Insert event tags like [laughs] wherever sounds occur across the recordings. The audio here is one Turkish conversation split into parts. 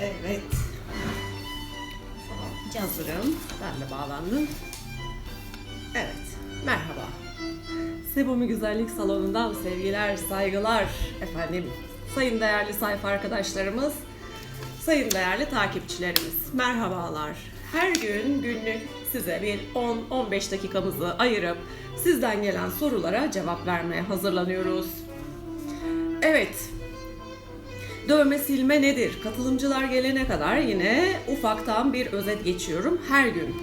Evet. Hazırım. Ben de bağlandım. Evet. Merhaba. Sebumi Güzellik Salonu'ndan sevgiler, saygılar efendim. Sayın değerli sayfa arkadaşlarımız, sayın değerli takipçilerimiz. Merhabalar. Her gün günlük size bir 10-15 dakikamızı ayırıp sizden gelen sorulara cevap vermeye hazırlanıyoruz. Evet, Dövme silme nedir? Katılımcılar gelene kadar yine ufaktan bir özet geçiyorum her gün.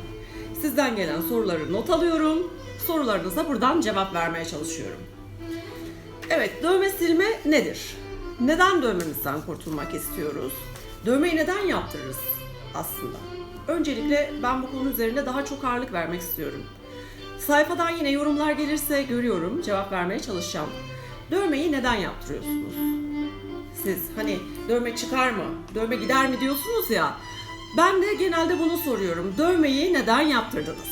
Sizden gelen soruları not alıyorum. Sorularınıza buradan cevap vermeye çalışıyorum. Evet, dövme silme nedir? Neden dövmemizden kurtulmak istiyoruz? Dövmeyi neden yaptırırız aslında? Öncelikle ben bu konu üzerinde daha çok ağırlık vermek istiyorum. Sayfadan yine yorumlar gelirse görüyorum, cevap vermeye çalışacağım. Dövmeyi neden yaptırıyorsunuz? Siz hani dövme çıkar mı, dövme gider mi diyorsunuz ya. Ben de genelde bunu soruyorum. Dövmeyi neden yaptırdınız?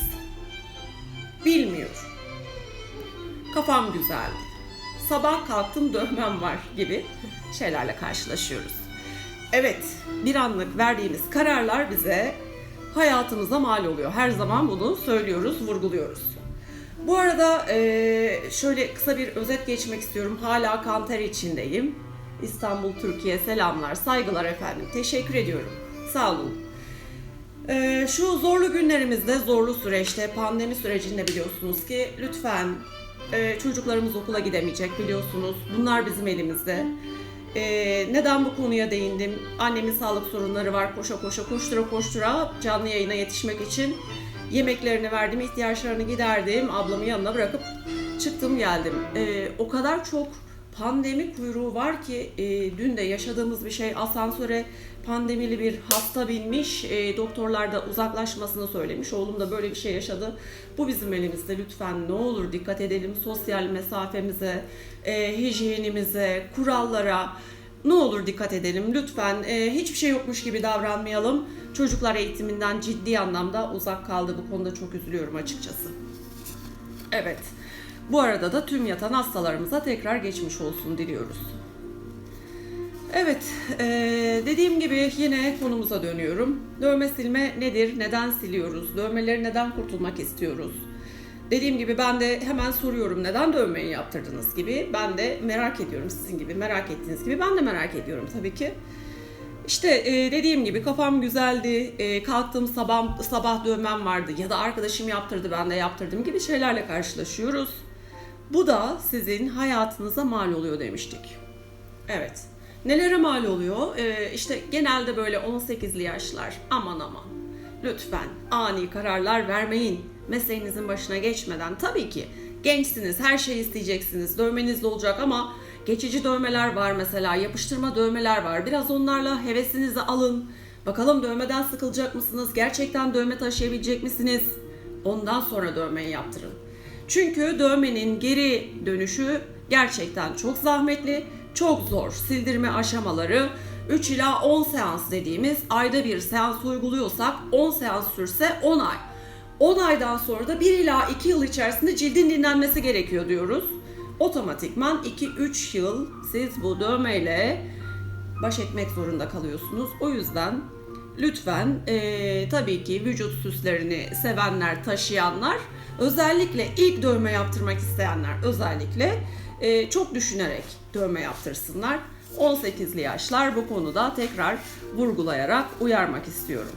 Bilmiyorum. Kafam güzeldi. Sabah kalktım dövmem var gibi şeylerle karşılaşıyoruz. Evet, bir anlık verdiğimiz kararlar bize hayatımıza mal oluyor. Her zaman bunu söylüyoruz, vurguluyoruz. Bu arada şöyle kısa bir özet geçmek istiyorum. Hala kanter içindeyim. İstanbul, Türkiye selamlar, saygılar efendim. Teşekkür ediyorum. Sağ olun. Ee, şu zorlu günlerimizde, zorlu süreçte, pandemi sürecinde biliyorsunuz ki lütfen e, çocuklarımız okula gidemeyecek biliyorsunuz. Bunlar bizim elimizde. Ee, neden bu konuya değindim? Annemin sağlık sorunları var. Koşa koşa, koştura koştura canlı yayına yetişmek için yemeklerini verdim, ihtiyaçlarını giderdim. Ablamı yanına bırakıp çıktım geldim. Ee, o kadar çok pandemi kuyruğu var ki e, dün de yaşadığımız bir şey asansöre pandemili bir hasta binmiş e, doktorlar da uzaklaşmasını söylemiş. Oğlum da böyle bir şey yaşadı. Bu bizim elimizde. Lütfen ne olur dikkat edelim sosyal mesafemize e, hijyenimize kurallara. Ne olur dikkat edelim lütfen. E, hiçbir şey yokmuş gibi davranmayalım. Çocuklar eğitiminden ciddi anlamda uzak kaldı. Bu konuda çok üzülüyorum açıkçası. Evet bu arada da tüm yatan hastalarımıza tekrar geçmiş olsun diliyoruz. Evet, eee, dediğim gibi yine konumuza dönüyorum. Dövme silme nedir? Neden siliyoruz? Dövmeleri neden kurtulmak istiyoruz? Dediğim gibi ben de hemen soruyorum neden dövmeyi yaptırdınız gibi. Ben de merak ediyorum sizin gibi merak ettiğiniz gibi. Ben de merak ediyorum tabii ki. İşte e, dediğim gibi kafam güzeldi, e, sabah sabah dövmem vardı ya da arkadaşım yaptırdı ben de yaptırdım gibi şeylerle karşılaşıyoruz. Bu da sizin hayatınıza mal oluyor demiştik. Evet. Nelere mal oluyor? Ee, işte genelde böyle 18'li yaşlar. Aman aman. Lütfen ani kararlar vermeyin. Mesleğinizin başına geçmeden tabii ki gençsiniz, her şeyi isteyeceksiniz. Dövmeniz de olacak ama geçici dövmeler var mesela, yapıştırma dövmeler var. Biraz onlarla hevesinizi alın. Bakalım dövmeden sıkılacak mısınız? Gerçekten dövme taşıyabilecek misiniz? Ondan sonra dövmeyi yaptırın. Çünkü dövmenin geri dönüşü gerçekten çok zahmetli, çok zor. Sildirme aşamaları 3 ila 10 seans dediğimiz ayda bir seans uyguluyorsak 10 seans sürse 10 ay. 10 aydan sonra da 1 ila 2 yıl içerisinde cildin dinlenmesi gerekiyor diyoruz. Otomatikman 2-3 yıl siz bu dövmeyle baş etmek zorunda kalıyorsunuz. O yüzden lütfen eee, tabii ki vücut süslerini sevenler, taşıyanlar özellikle ilk dövme yaptırmak isteyenler özellikle eee, çok düşünerek dövme yaptırsınlar. 18'li yaşlar bu konuda tekrar vurgulayarak uyarmak istiyorum.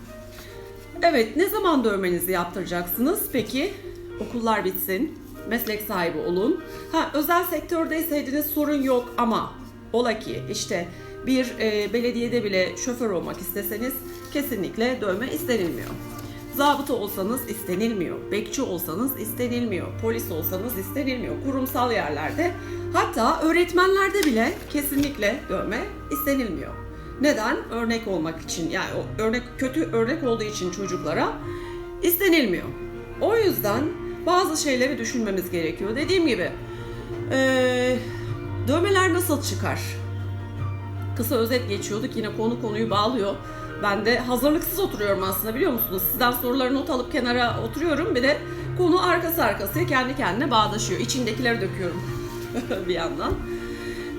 Evet, ne zaman dövmenizi yaptıracaksınız? Peki, okullar bitsin, meslek sahibi olun. Ha, özel sektördeyseniz sorun yok ama ola ki işte bir e, belediyede bile şoför olmak isteseniz kesinlikle dövme istenilmiyor. Zabıta olsanız istenilmiyor, bekçi olsanız istenilmiyor, polis olsanız istenilmiyor, kurumsal yerlerde hatta öğretmenlerde bile kesinlikle dövme istenilmiyor. Neden? Örnek olmak için yani örnek kötü örnek olduğu için çocuklara istenilmiyor. O yüzden bazı şeyleri düşünmemiz gerekiyor. Dediğim gibi eee, dövmeler nasıl çıkar? Kısa özet geçiyorduk yine konu konuyu bağlıyor. Ben de hazırlıksız oturuyorum aslında biliyor musunuz? Sizden soruları not alıp kenara oturuyorum. Bir de konu arkası arkasıya kendi kendine bağdaşıyor. İçindekileri döküyorum [laughs] bir yandan.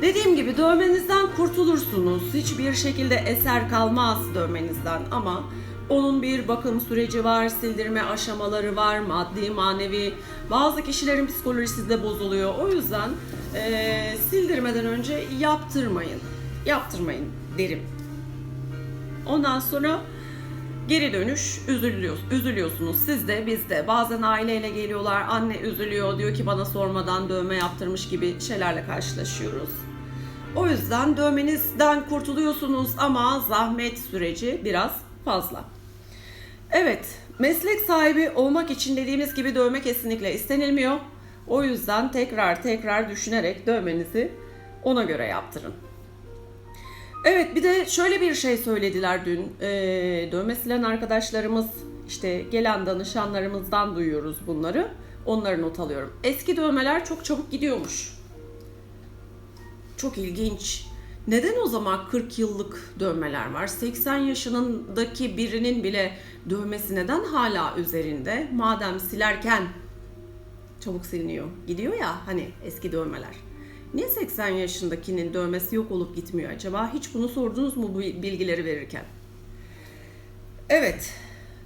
Dediğim gibi dövmenizden kurtulursunuz. Hiçbir şekilde eser kalmaz dövmenizden ama onun bir bakım süreci var, sildirme aşamaları var, maddi manevi. Bazı kişilerin psikolojisi de bozuluyor. O yüzden eee, sildirmeden önce yaptırmayın. Yaptırmayın derim. Ondan sonra geri dönüş üzülüyor, üzülüyorsunuz. Siz de biz de. Bazen aileyle geliyorlar. Anne üzülüyor. Diyor ki bana sormadan dövme yaptırmış gibi şeylerle karşılaşıyoruz. O yüzden dövmenizden kurtuluyorsunuz ama zahmet süreci biraz fazla. Evet, meslek sahibi olmak için dediğimiz gibi dövme kesinlikle istenilmiyor. O yüzden tekrar tekrar düşünerek dövmenizi ona göre yaptırın. Evet bir de şöyle bir şey söylediler dün. Ee, dövme arkadaşlarımız işte gelen danışanlarımızdan duyuyoruz bunları. Onları not alıyorum. Eski dövmeler çok çabuk gidiyormuş. Çok ilginç. Neden o zaman 40 yıllık dövmeler var? 80 yaşındaki birinin bile dövmesi neden hala üzerinde? Madem silerken çabuk siliniyor. Gidiyor ya hani eski dövmeler. Niye 80 yaşındakinin dövmesi yok olup gitmiyor acaba? Hiç bunu sordunuz mu bu bilgileri verirken? Evet,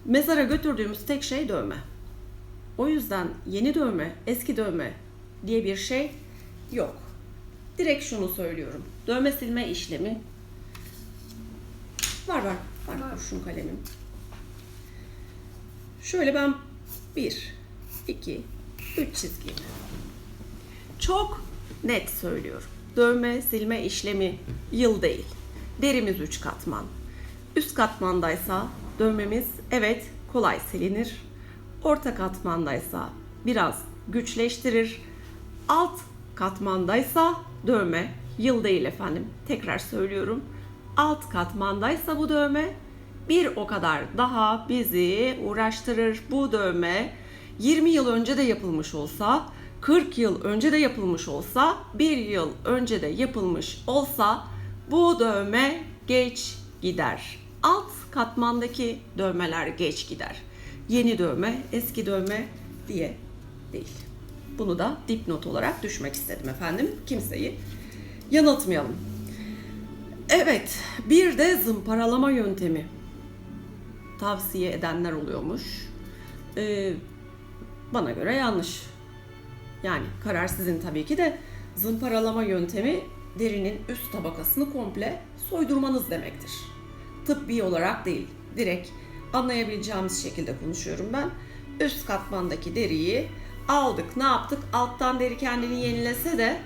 mezara götürdüğümüz tek şey dövme. O yüzden yeni dövme, eski dövme diye bir şey yok. Direkt şunu söylüyorum. Dövme silme işlemi var var. Var kurşun kalemim. Şöyle ben bir, iki, üç çizgiyim. Çok net söylüyorum. Dövme silme işlemi yıl değil. Derimiz 3 katman. Üst katmandaysa dövmemiz evet kolay silinir. Orta katmandaysa biraz güçleştirir. Alt katmandaysa dövme yıl değil efendim. Tekrar söylüyorum. Alt katmandaysa bu dövme bir o kadar daha bizi uğraştırır. Bu dövme 20 yıl önce de yapılmış olsa, 40 yıl önce de yapılmış olsa, 1 yıl önce de yapılmış olsa bu dövme geç gider. Alt katmandaki dövmeler geç gider. Yeni dövme, eski dövme diye değil. Bunu da dipnot olarak düşmek istedim efendim. Kimseyi yanıltmayalım. Evet, bir de zımparalama yöntemi tavsiye edenler oluyormuş. Ee, bana göre yanlış. Yani karar sizin tabii ki de zımparalama yöntemi derinin üst tabakasını komple soydurmanız demektir. Tıbbi olarak değil, direkt anlayabileceğimiz şekilde konuşuyorum ben. Üst katmandaki deriyi aldık, ne yaptık? Alttan deri kendini yenilese de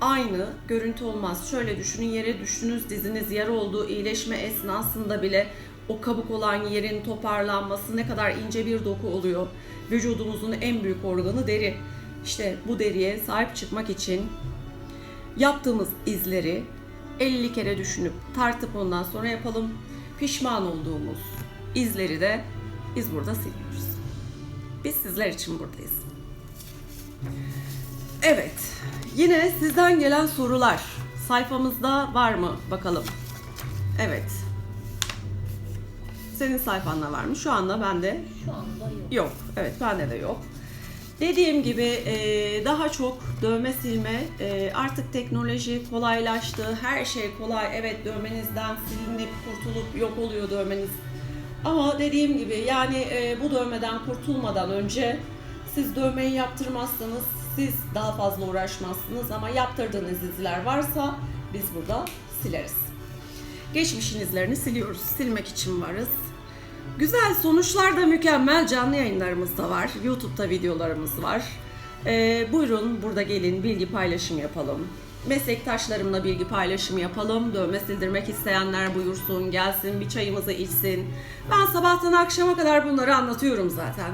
aynı görüntü olmaz. Şöyle düşünün yere düştünüz diziniz yara olduğu iyileşme esnasında bile o kabuk olan yerin toparlanması ne kadar ince bir doku oluyor. Vücudumuzun en büyük organı deri. İşte bu deriye sahip çıkmak için yaptığımız izleri 50 kere düşünüp tartıp ondan sonra yapalım. Pişman olduğumuz izleri de biz burada siliyoruz. Biz sizler için buradayız. Evet. Yine sizden gelen sorular sayfamızda var mı bakalım. Evet. Senin sayfanda var mı? Şu anda bende Şu anda yok. yok. Evet bende de yok. Dediğim gibi e, daha çok dövme silme e, artık teknoloji kolaylaştı. Her şey kolay. Evet dövmenizden silinip kurtulup yok oluyor dövmeniz. Ama dediğim gibi yani e, bu dövmeden kurtulmadan önce siz dövmeyi yaptırmazsanız siz daha fazla uğraşmazsınız ama yaptırdığınız izler varsa biz burada sileriz. Geçmişin izlerini siliyoruz. Silmek için varız. Güzel sonuçlar da mükemmel canlı yayınlarımız da var. YouTube'da videolarımız var. Ee, buyurun burada gelin bilgi paylaşım yapalım. Meslektaşlarımla bilgi paylaşımı yapalım. Dövme sildirmek isteyenler buyursun, gelsin bir çayımızı içsin. Ben sabahtan akşama kadar bunları anlatıyorum zaten.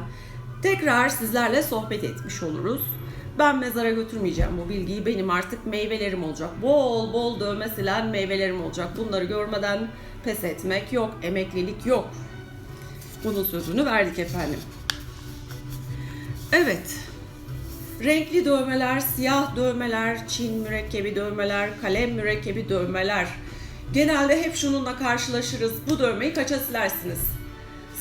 Tekrar sizlerle sohbet etmiş oluruz. Ben mezara götürmeyeceğim bu bilgiyi. Benim artık meyvelerim olacak. Bol bol dövme silen meyvelerim olacak. Bunları görmeden pes etmek yok, emeklilik yok. Bunun sözünü verdik efendim. Evet. Renkli dövmeler, siyah dövmeler, Çin mürekkebi dövmeler, kalem mürekkebi dövmeler. Genelde hep şununla karşılaşırız. Bu dövmeyi kaça silersiniz?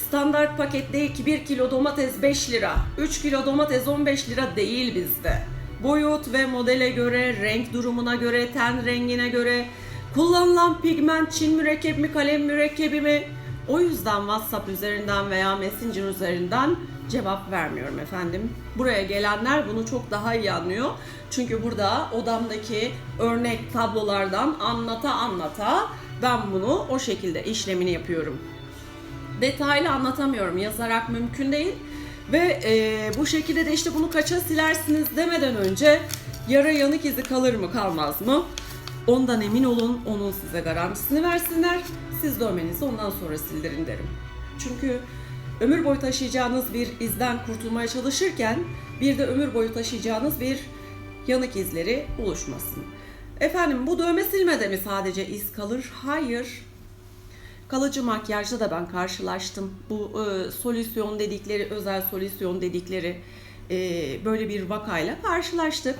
Standart pakette 2 1 kilo domates 5 lira, 3 kilo domates 15 lira değil bizde. boyut ve modele göre, renk durumuna göre, ten rengine göre, kullanılan pigment Çin mürekkebi mi, kalem mürekkebi mi? O yüzden WhatsApp üzerinden veya Messenger üzerinden cevap vermiyorum efendim. Buraya gelenler bunu çok daha iyi anlıyor. Çünkü burada odamdaki örnek tablolardan anlata anlata ben bunu o şekilde işlemini yapıyorum. Detaylı anlatamıyorum, yazarak mümkün değil. Ve e, bu şekilde de işte bunu kaça silersiniz demeden önce yara yanık izi kalır mı kalmaz mı? Ondan emin olun, onun size garantisini versinler. Siz dövmenizi ondan sonra sildirin derim. Çünkü ömür boyu taşıyacağınız bir izden kurtulmaya çalışırken bir de ömür boyu taşıyacağınız bir yanık izleri oluşmasın. Efendim bu dövme silmede mi sadece iz kalır? Hayır. Kalıcı makyajda da ben karşılaştım. Bu e, solüsyon dedikleri, özel solüsyon dedikleri e, böyle bir vakayla karşılaştık.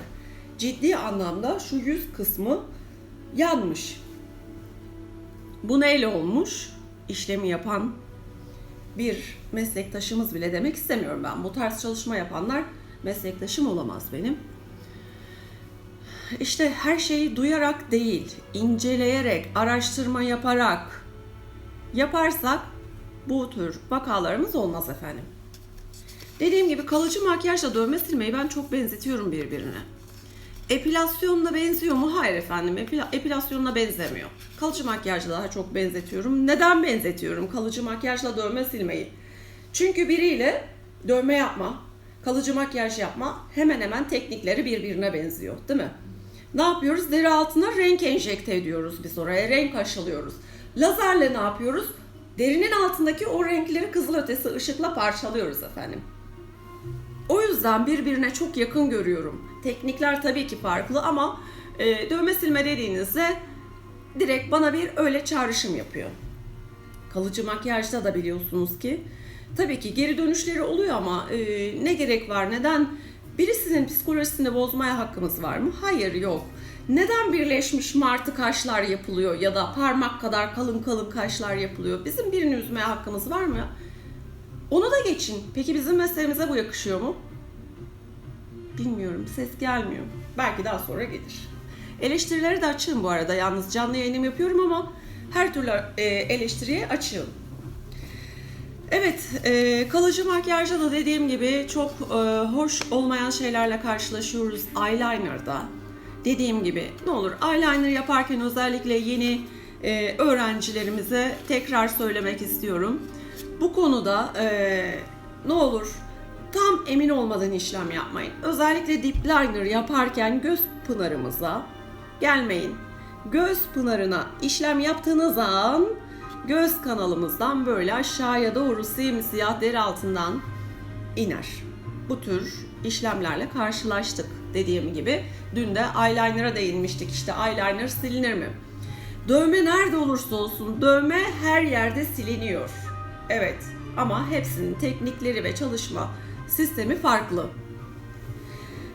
Ciddi anlamda şu yüz kısmı yanmış. Bu neyle olmuş? İşlemi yapan bir meslektaşımız bile demek istemiyorum ben. Bu tarz çalışma yapanlar meslektaşım olamaz benim. İşte her şeyi duyarak değil, inceleyerek, araştırma yaparak yaparsak bu tür vakalarımız olmaz efendim. Dediğim gibi kalıcı makyajla dövme silmeyi ben çok benzetiyorum birbirine. Epilasyonla benziyor mu? Hayır efendim. Epila- epilasyonla benzemiyor. Kalıcı makyajla daha çok benzetiyorum. Neden benzetiyorum kalıcı makyajla dövme silmeyi? Çünkü biriyle dövme yapma, kalıcı makyaj yapma hemen hemen teknikleri birbirine benziyor, değil mi? Ne yapıyoruz? Deri altına renk enjekte ediyoruz biz oraya, renk aşılıyoruz. Lazerle ne yapıyoruz? Derinin altındaki o renkleri kızılötesi ışıkla parçalıyoruz efendim. O yüzden birbirine çok yakın görüyorum. Teknikler tabii ki farklı ama e, dövme silme dediğinizde direkt bana bir öyle çağrışım yapıyor. Kalıcı makyajda da biliyorsunuz ki tabii ki geri dönüşleri oluyor ama e, ne gerek var? Neden birisinin psikolojisini bozmaya hakkımız var mı? Hayır yok. Neden birleşmiş martı kaşlar yapılıyor ya da parmak kadar kalın kalın kaşlar yapılıyor? Bizim birini üzmeye hakkımız var mı? Onu da geçin. Peki bizim mesleğimize bu yakışıyor mu? Bilmiyorum. Ses gelmiyor. Belki daha sonra gelir. Eleştirileri de açığım bu arada. Yalnız canlı yayınım yapıyorum ama her türlü e, eleştiriye açığım. Evet, e, kalıcı makyajda da dediğim gibi çok e, hoş olmayan şeylerle karşılaşıyoruz eyeliner'da. Dediğim gibi ne olur eyeliner yaparken özellikle yeni öğrencilerimize tekrar söylemek istiyorum. Bu konuda ne olur tam emin olmadan işlem yapmayın. Özellikle deep liner yaparken göz pınarımıza gelmeyin. Göz pınarına işlem yaptığınız an göz kanalımızdan böyle aşağıya doğru simsiyah deri altından iner. Bu tür işlemlerle karşılaştık dediğim gibi. Dün de eyeliner'a değinmiştik. İşte eyeliner silinir mi? Dövme nerede olursa olsun dövme her yerde siliniyor. Evet ama hepsinin teknikleri ve çalışma sistemi farklı.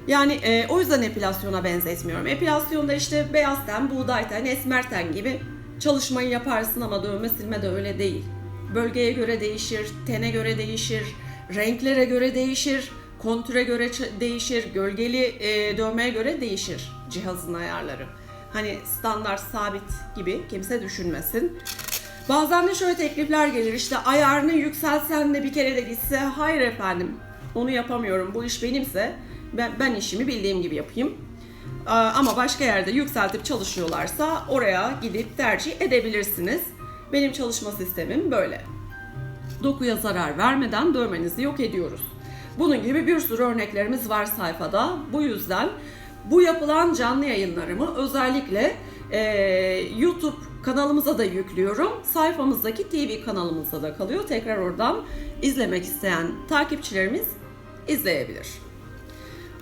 Yani e, o yüzden epilasyona benzetmiyorum. Epilasyonda işte beyaz ten, buğday ten, esmer ten gibi çalışmayı yaparsın ama dövme silme de öyle değil. Bölgeye göre değişir, tene göre değişir, renklere göre değişir, kontüre göre değişir, gölgeli e, dövmeye göre değişir cihazın ayarları. Hani standart sabit gibi kimse düşünmesin. Bazen de şöyle teklifler gelir işte ayarını yükselsen de bir kere de gitse hayır efendim onu yapamıyorum bu iş benimse ben, ben işimi bildiğim gibi yapayım. Ama başka yerde yükseltip çalışıyorlarsa oraya gidip tercih edebilirsiniz. Benim çalışma sistemim böyle. Dokuya zarar vermeden dövmenizi yok ediyoruz. Bunun gibi bir sürü örneklerimiz var sayfada. Bu yüzden bu yapılan canlı yayınlarımı özellikle e, YouTube kanalımıza da yüklüyorum. Sayfamızdaki TV kanalımızda da kalıyor. Tekrar oradan izlemek isteyen takipçilerimiz izleyebilir.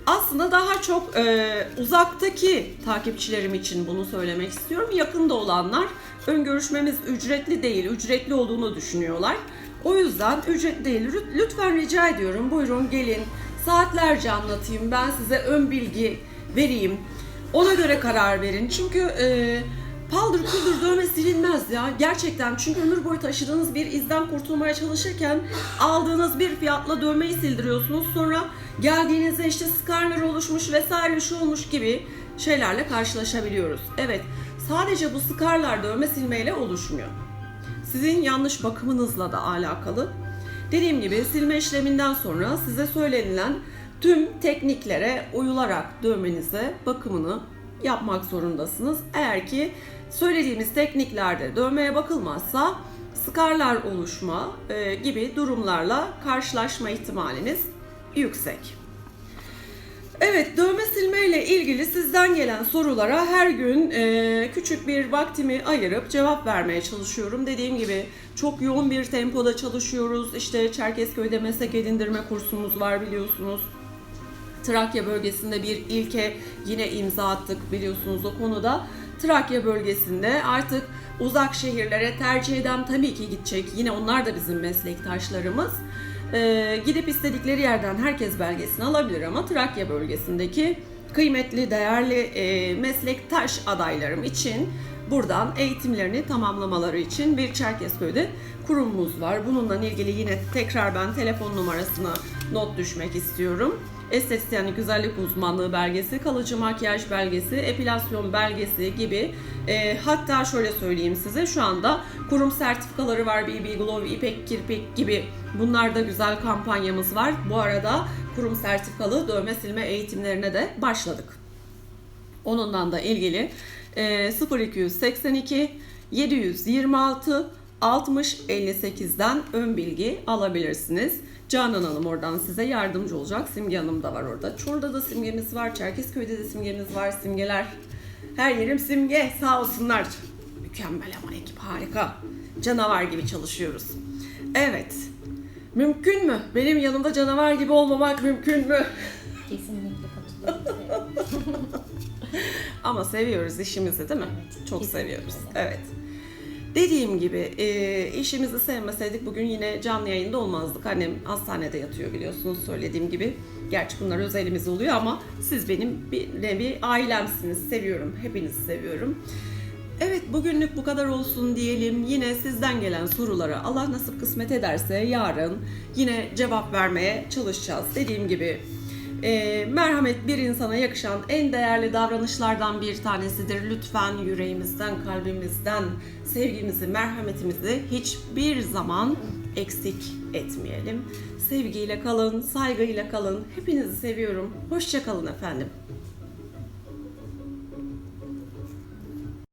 Aslında daha çok e, uzaktaki takipçilerim için bunu söylemek istiyorum. Yakında olanlar ön görüşmemiz ücretli değil, ücretli olduğunu düşünüyorlar. O yüzden ücretli değil. Lüt- Lütfen rica ediyorum buyurun gelin. Saatlerce anlatayım. Ben size ön bilgi vereyim. Ona göre karar verin. Çünkü e, paldır küldür dövme silinmez ya. Gerçekten çünkü ömür boyu taşıdığınız bir izden kurtulmaya çalışırken aldığınız bir fiyatla dövmeyi sildiriyorsunuz. Sonra geldiğinizde işte skarlar oluşmuş vesaire şu olmuş gibi şeylerle karşılaşabiliyoruz. Evet sadece bu skarlar dövme silmeyle oluşmuyor. Sizin yanlış bakımınızla da alakalı. Dediğim gibi silme işleminden sonra size söylenilen tüm tekniklere uyularak dövmenize bakımını yapmak zorundasınız. Eğer ki söylediğimiz tekniklerde dövmeye bakılmazsa skarlar oluşma e, gibi durumlarla karşılaşma ihtimaliniz yüksek. Evet, dövme silme ile ilgili sizden gelen sorulara her gün e, küçük bir vaktimi ayırıp cevap vermeye çalışıyorum. Dediğim gibi çok yoğun bir tempoda çalışıyoruz. İşte Çerkezköy'de meslek edindirme kursumuz var biliyorsunuz. Trakya bölgesinde bir ilke yine imza attık biliyorsunuz o konuda. Trakya bölgesinde artık uzak şehirlere tercih eden tabii ki gidecek. Yine onlar da bizim meslektaşlarımız. Ee, gidip istedikleri yerden herkes belgesini alabilir ama Trakya bölgesindeki kıymetli, değerli e, meslektaş adaylarım için buradan eğitimlerini tamamlamaları için bir Çerkezköy'de kurumumuz var. Bununla ilgili yine tekrar ben telefon numarasına not düşmek istiyorum. Estetisyenlik güzellik uzmanlığı belgesi, kalıcı makyaj belgesi, epilasyon belgesi gibi e, hatta şöyle söyleyeyim size şu anda kurum sertifikaları var BB Glow, İpek Kirpik gibi bunlarda güzel kampanyamız var. Bu arada kurum sertifikalı dövme silme eğitimlerine de başladık. Onundan da ilgili e, 0282 726 60 58'den ön bilgi alabilirsiniz. Canan Hanım oradan size yardımcı olacak. Simge Hanım da var orada. Çorlu'da da simgemiz var. Çerkezköy'de de simgemiz var. Simgeler. Her yerim simge. Sağ olsunlar. Mükemmel ama ekip harika. Canavar gibi çalışıyoruz. Evet. Mümkün mü? Benim yanımda canavar gibi olmamak mümkün mü? Kesinlikle katılıyorum. [laughs] Ama seviyoruz işimizi değil mi? Evet, Çok seviyoruz. öyle. Evet. Dediğim gibi e, işimizi sevmeseydik bugün yine canlı yayında olmazdık. Annem hastanede yatıyor biliyorsunuz söylediğim gibi. Gerçi bunlar özelimiz oluyor ama siz benim bir nevi ailemsiniz. Seviyorum. Hepinizi seviyorum. Evet bugünlük bu kadar olsun diyelim. Yine sizden gelen sorulara Allah nasip kısmet ederse yarın yine cevap vermeye çalışacağız. Dediğim gibi e, merhamet bir insana yakışan en değerli davranışlardan bir tanesidir. Lütfen yüreğimizden, kalbimizden sevgimizi, merhametimizi hiçbir zaman eksik etmeyelim. Sevgiyle kalın, saygıyla kalın. Hepinizi seviyorum. Hoşça kalın efendim.